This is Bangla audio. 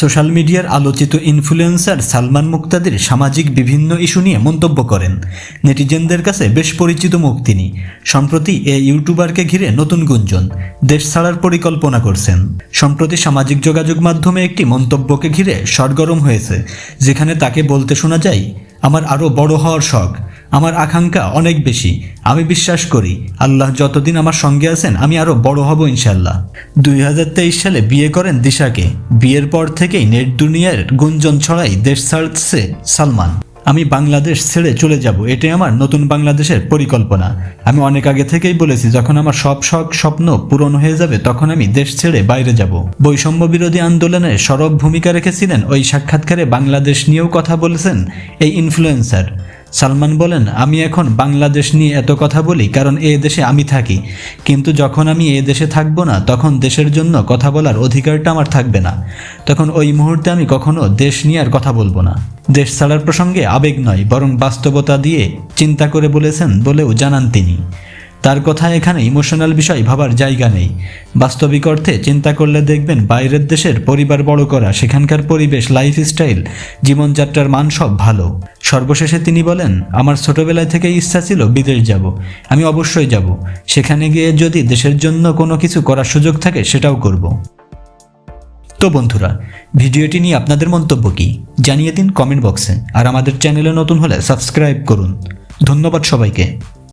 সোশ্যাল মিডিয়ার আলোচিত ইনফ্লুয়েন্সার সালমান মুক্তাদির সামাজিক বিভিন্ন ইস্যু নিয়ে মন্তব্য করেন। নেটিজেনদের কাছে বেশ পরিচিত মুখ তিনি। সম্প্রতি এ ইউটিউবারকে ঘিরে নতুন গুঞ্জন দেশ ছাড়ার পরিকল্পনা করছেন। সম্প্রতি সামাজিক যোগাযোগ মাধ্যমে একটি মন্তব্যকে ঘিরে সরগরম হয়েছে, যেখানে তাকে বলতে শোনা যায়, আমার আরও বড় হওয়ার শখ। আমার আকাঙ্ক্ষা অনেক বেশি। আমি বিশ্বাস করি, আল্লাহ যতদিন আমার সঙ্গে আছেন, আমি আরও বড় হব ইনশাল্লাহ দুই হাজার তেইশ সালে বিয়ে করেন দিশাকে। বিয়ের পর থেকেই নেট দুনিয়ার গুঞ্জন ছড়াই দেশ ছাড়ছে সালমান। আমি বাংলাদেশ ছেড়ে চলে যাব, এটাই আমার নতুন বাংলাদেশের পরিকল্পনা। আমি অনেক আগে থেকেই বলেছি, যখন আমার সব শখ, স্বপ্ন পূরণ হয়ে যাবে, তখন আমি দেশ ছেড়ে বাইরে যাব। বৈষম্য বিরোধী আন্দোলনে সরব ভূমিকা রেখেছিলেন ওই সাক্ষাৎকারে বাংলাদেশ নিয়েও কথা বলেছেন এই ইনফ্লুয়েন্সার সালমান বলেন, আমি এখন বাংলাদেশ নিয়ে এত কথা বলি, কারণ এ দেশে আমি থাকি। কিন্তু যখন আমি এ দেশে থাকব না, তখন দেশের জন্য কথা বলার অধিকারটা আমার থাকবে না। তখন ওই মুহূর্তে আমি কখনো দেশ নিয়ে আর কথা বলব না। দেশ ছাড়ার প্রসঙ্গে আবেগ নয়, বরং বাস্তবতা দিয়ে চিন্তা করে বলেছেন বলেও জানান তিনি। তার কথা এখানে ইমোশনাল বিষয় ভাবার জায়গা নেই। বাস্তবিক অর্থে চিন্তা করলে দেখবেন বাইরের দেশের পরিবার বড় করা, সেখানকার পরিবেশ লাইফস্টাইল জীবনযাত্রার মান সব ভালো। সর্বশেষে তিনি বলেন, আমার ছোটবেলায় থেকে ইচ্ছা ছিল বিদেশ যাব। আমি অবশ্যই যাব। সেখানে গিয়ে যদি দেশের জন্য কোনো কিছু করার সুযোগ থাকে, সেটাও করব। তো বন্ধুরা, ভিডিওটি নিয়ে আপনাদের মন্তব্য কী? জানিয়ে দিন কমেন্ট বক্সে। আর আমাদের চ্যানেলে নতুন হলে সাবস্ক্রাইব করুন। ধন্যবাদ সবাইকে।